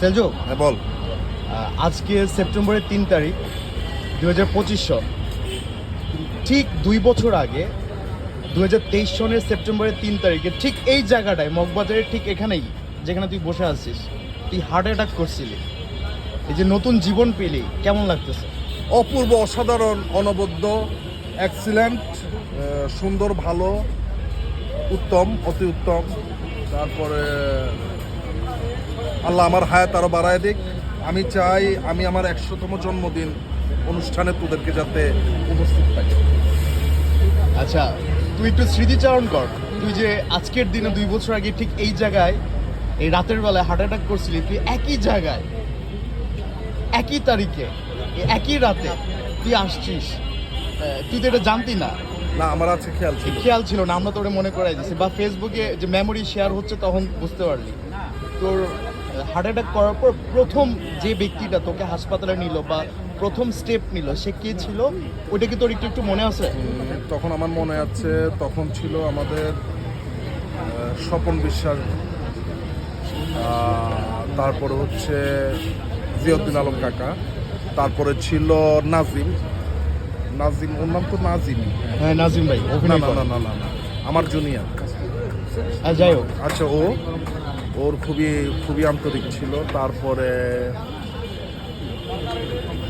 সেলজো? হ্যাঁ বল। আজকে সেপ্টেম্বরের তিন তারিখ দু হাজার পঁচিশ সন। ঠিক দুই বছর আগে দু হাজার তেইশ সনের সেপ্টেম্বরের তিন তারিখে ঠিক এই জায়গাটায় মগবাজারের ঠিক এখানেই যেখানে তুই বসে আছিস তুই হার্ট অ্যাটাক করছিলি। এই যে নতুন জীবন পেলি কেমন লাগতেছে? অপূর্ব অসাধারণ অনবদ্য এক্সিলেন্ট সুন্দর ভালো উত্তম অতি উত্তম। তারপরে আল্লাহ আমার হায়াত আরও বাড়ায় দিক। আমি চাই আমি আমার একশোতম জন্মদিন অনুষ্ঠানে তোদেরকে যাতে উপস্থিত থাকি আচ্ছা তুই একটু স্মৃতিচারণ কর। তুই যে আজকের দিনে দুই বছর আগে ঠিক এই জায়গায় এই রাতের বেলায় হার্ট অ্যাটাক করছিলি তুই একই জায়গায় একই তারিখে একই রাতে তুই আসছিস। তুই তো এটা জানতি না। না আমার আছে খেয়াল ছিল। খেয়াল ছিল না আমরা তোরে মনে করাই দিছি। বা ফেসবুকে যে মেমোরি শেয়ার হচ্ছে তখন বুঝতে পারলি। তোর হার্ট অ্যাটাক করার পর প্রথম যে ব্যক্তিটা তোকে হাসপাতালে নিল বা প্রথম স্টেপ নিল সে কে ছিল? ওইটা কি তোর একটু একটু মনে আছে? তখন আমার মনে আছে তখন ছিল আমাদের স্বপন বিশ্বাস তারপরে হচ্ছে জিয়দ্দিন আলম কাকা তারপরে ছিল নাজিম। নাজিম ওর নাম তো নাজিম। হ্যাঁ নাজিম ভাই না না না না না আমার জুনিয়র যাই হোক। আচ্ছা ও? ওর খুবই খুবই আন্তরিক ছিল। তারপরে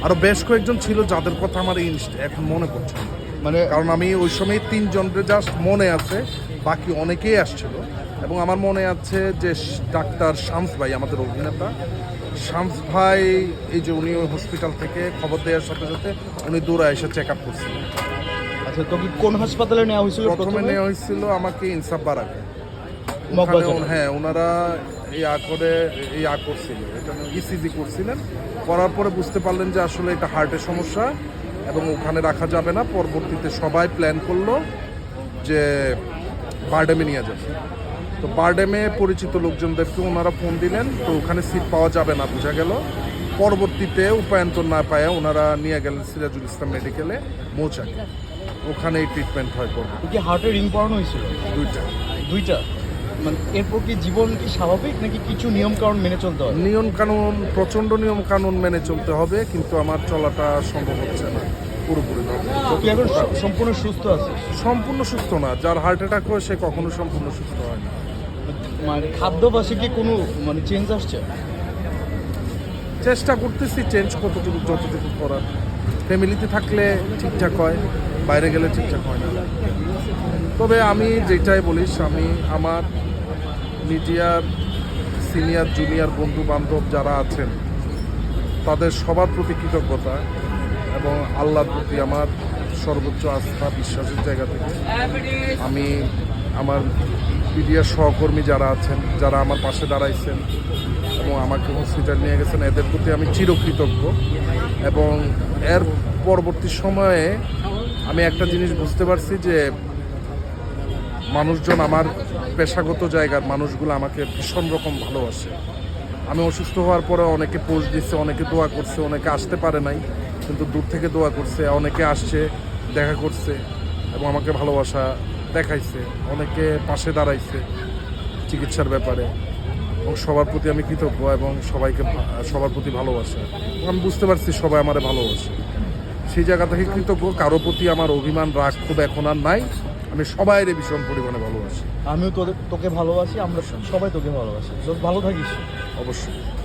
আরও বেশ কয়েকজন ছিল যাদের কথা আমার ইনস্ট- এখন মনে পড়ছে মানে কারণ আমি ওই সময় তিনজনের জাস্ট মনে আছে বাকি অনেকেই আসছিল। এবং আমার মনে আছে যে ডাক্তার শামস ভাই আমাদের অভিনেতা। শামস ভাই এই যে উনি ওই হসপিটাল থেকে খবর দেওয়ার সাথে সাথে উনি দূরে এসে চেক আপ করছিলেন আচ্ছা তোকে কোন হাসপাতালে নেওয়া হয়েছিল প্রথমে? নেওয়া হয়েছিল আমাকে ইনসাফ বারাকে। ওখানে হ্যাঁ ওনারা ইয়া করে ইয়া করছিল এটা ইসিজি করছিলেন। করার পরে বুঝতে পারলেন যে আসলে এটা হার্টের সমস্যা এবং ওখানে রাখা যাবে না। পরবর্তীতে সবাই প্ল্যান করল যে বারডেমে নিয়ে যাবে। তো বারডেমে পরিচিত লোকজনদেরকে ওনারা ফোন দিলেন তো ওখানে সিট পাওয়া যাবে না বোঝা গেল। পরবর্তীতে উপায়ন্তর না পায় ওনারা নিয়ে গেলেন সিরাজুল ইসলাম মেডিকেলে মৌচাকে। ওখানেই ট্রিটমেন্ট হয় পর কি হার্টের রিং পড়ানো হয়েছিল? দুইটা। দুইটা? মানে এরপর কি জীবন কি স্বাভাবিক নাকি কিছু নিয়ম কারণ মেনে চলতে হয় নিয়ম কানুন প্রচণ্ড নিয়ম কানুন মেনে চলতে হবে কিন্তু আমার চলাটা সম্ভব হচ্ছে না পুরোপুরি এখন সম্পূর্ণ সুস্থ আছিস সম্পূর্ণ সুস্থ না যার হার্ট অ্যাটাক হয় সে কখনো সম্পূর্ণ সুস্থ হয় না। মানে খাদ্যাভ্যাসে কি কোনো মানে চেঞ্জ আসছে? চেষ্টা করতেছি চেঞ্জ কতটুকু যতটুকু করার। ফ্যামিলিতে থাকলে ঠিকঠাক হয় বাইরে গেলে ঠিকঠাক হয় না। তবে আমি যেটাই বলিস আমি আমার মিডিয়ার সিনিয়র, জুনিয়র বন্ধু বান্ধব যারা আছেন, তাদের সবার প্রতি কৃতজ্ঞতা এবং আল্লাহর প্রতি আমার সর্বোচ্চ আস্থা, বিশ্বাসের জায়গা থেকে। আমি আমার মিডিয়ার সহকর্মী যারা আছেন, যারা আমার পাশে দাঁড়াইছেন এবং আমাকে হসপিটাল নিয়ে গেছেন, এদের প্রতি আমি চিরকৃতজ্ঞ এবং এর পরবর্তী সময়ে আমি একটা জিনিস বুঝতে পারছি যে মানুষজন আমার পেশাগত জায়গার মানুষগুলো আমাকে ভীষণ রকম ভালোবাসে। আমি অসুস্থ হওয়ার পরে অনেকে পোস্ট দিচ্ছে, অনেকে দোয়া করছে, অনেকে আসতে পারে নাই, কিন্তু দূর থেকে দোয়া করছে, অনেকে আসছে, দেখা করছে এবং আমাকে ভালোবাসা দেখাইছে, অনেকে পাশে দাঁড়াইছে চিকিৎসার ব্যাপারে। এবং সবার প্রতি আমি কৃতজ্ঞ এবং সবাইকে সবার প্রতি ভালোবাসা। আমি বুঝতে পারছি সবাই আমারে ভালোবাসে। সেই জায়গা থেকে কৃতজ্ঞ, কারও প্রতি আমার অভিমান, রাগ খুব এখন আর নাই। আমি সবাইরে ভীষণ পরিমাণে ভালোবাসি আমিও তোদের তোকে ভালোবাসি আমরা সবাই তোকে ভালোবাসি। ভালো থাকিস। অবশ্যই।